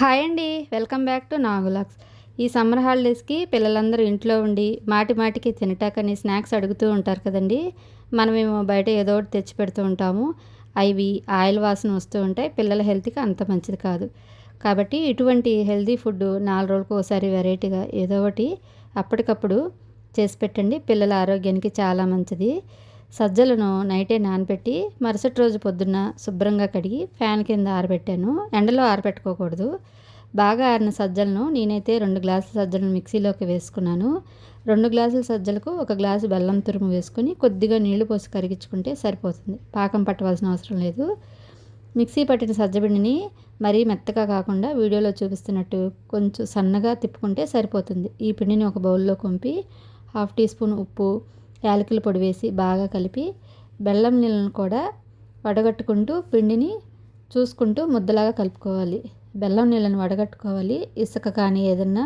Hi అండి welcome back to నాగులాక్స్. ఈ summer హాలిడేస్కి పిల్లలందరూ ఇంట్లో ఉండి మాటి మాటికి తినటాకని స్నాక్స్ అడుగుతూ ఉంటారు కదండి. మనమేమో బయట ఏదో ఒకటి తెచ్చి పెడుతూ ఉంటాము. అవి ఆయిల్ వాసన వస్తూ ఉంటాయి పిల్లల హెల్త్కి అంత మంచిది కాదు. కాబట్టి ఇటువంటి హెల్తీ ఫుడ్ నాలుగు రోజులకు ఒకసారి వెరైటీగా ఏదో ఒకటి అప్పటికప్పుడు చేసి పెట్టండి. పిల్లల ఆరోగ్యానికి చాలా మంచిది. సజ్జలను నైటే నానబెట్టి మరుసటి రోజు పొద్దున్న శుభ్రంగా కడిగి ఫ్యాన్ కింద ఆరబెట్టాను. ఎండలో ఆరబెట్టుకోకూడదు. బాగా ఆరిన సజ్జలను నేనైతే రెండు గ్లాసుల సజ్జలను మిక్సీలోకి వేసుకున్నాను. రెండు గ్లాసుల సజ్జలకు ఒక గ్లాసు బెల్లం తురుము వేసుకొని కొద్దిగా నీళ్ళు పోసి కరిగించుకుంటే సరిపోతుంది. పాకం పట్టవలసిన అవసరం లేదు. మిక్సీ పట్టిన సజ్జబిండిని మరీ మెత్తగా కాకుండా వీడియోలో చూపిస్తున్నట్టు కొంచెం సన్నగా తిప్పుకుంటే సరిపోతుంది. ఈ పిండిని ఒక బౌల్లో కొంపి హాఫ్ టీ స్పూన్ ఉప్పు యాలకుల పొడి వేసి బాగా కలిపి బెల్లం నీళ్ళను కూడా వడగట్టుకుంటూ పిండిని చూసుకుంటూ ముద్దలాగా కలుపుకోవాలి. బెల్లం నీళ్ళని వడగట్టుకోవాలి. ఇసుక కానీ ఏదన్నా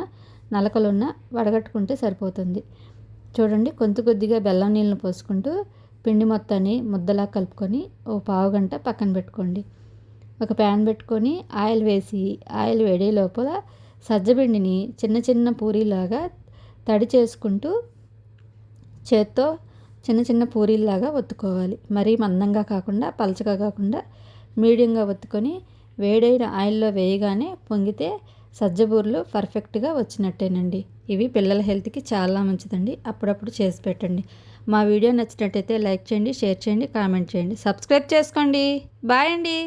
నలకలున్నా వడగట్టుకుంటే సరిపోతుంది. చూడండి కొంత కొద్దిగా బెల్లం నీళ్ళని పోసుకుంటూ పిండి మొత్తాన్ని ముద్దలా కలుపుకొని ఓ పావు గంట పక్కన పెట్టుకోండి. ఒక ప్యాన్ పెట్టుకొని ఆయిల్ వేసి ఆయిల్ వేడే లోపల సజ్జపిండిని చిన్న చిన్న పూరీలాగా తడి చేసుకుంటూ చేత్తో చిన్న చిన్న పూరీల్లాగా ఒత్తుకోవాలి. మరీ మందంగా కాకుండా పలచగా కాకుండా మీడియంగా ఒత్తుకొని వేడైన ఆయిల్లో వేయగానే పొంగితే సజ్జబూరలు పర్ఫెక్ట్గా వచ్చినట్టేనండి. ఇవి పిల్లల హెల్త్కి చాలా మంచిదండి. అప్పుడప్పుడు చేసి పెట్టండి. మా వీడియో నచ్చినట్టయితే లైక్ చేయండి షేర్ చేయండి కామెంట్ చేయండి. సబ్స్క్రైబ్ చేసుకోండి. బాయ్ అండి.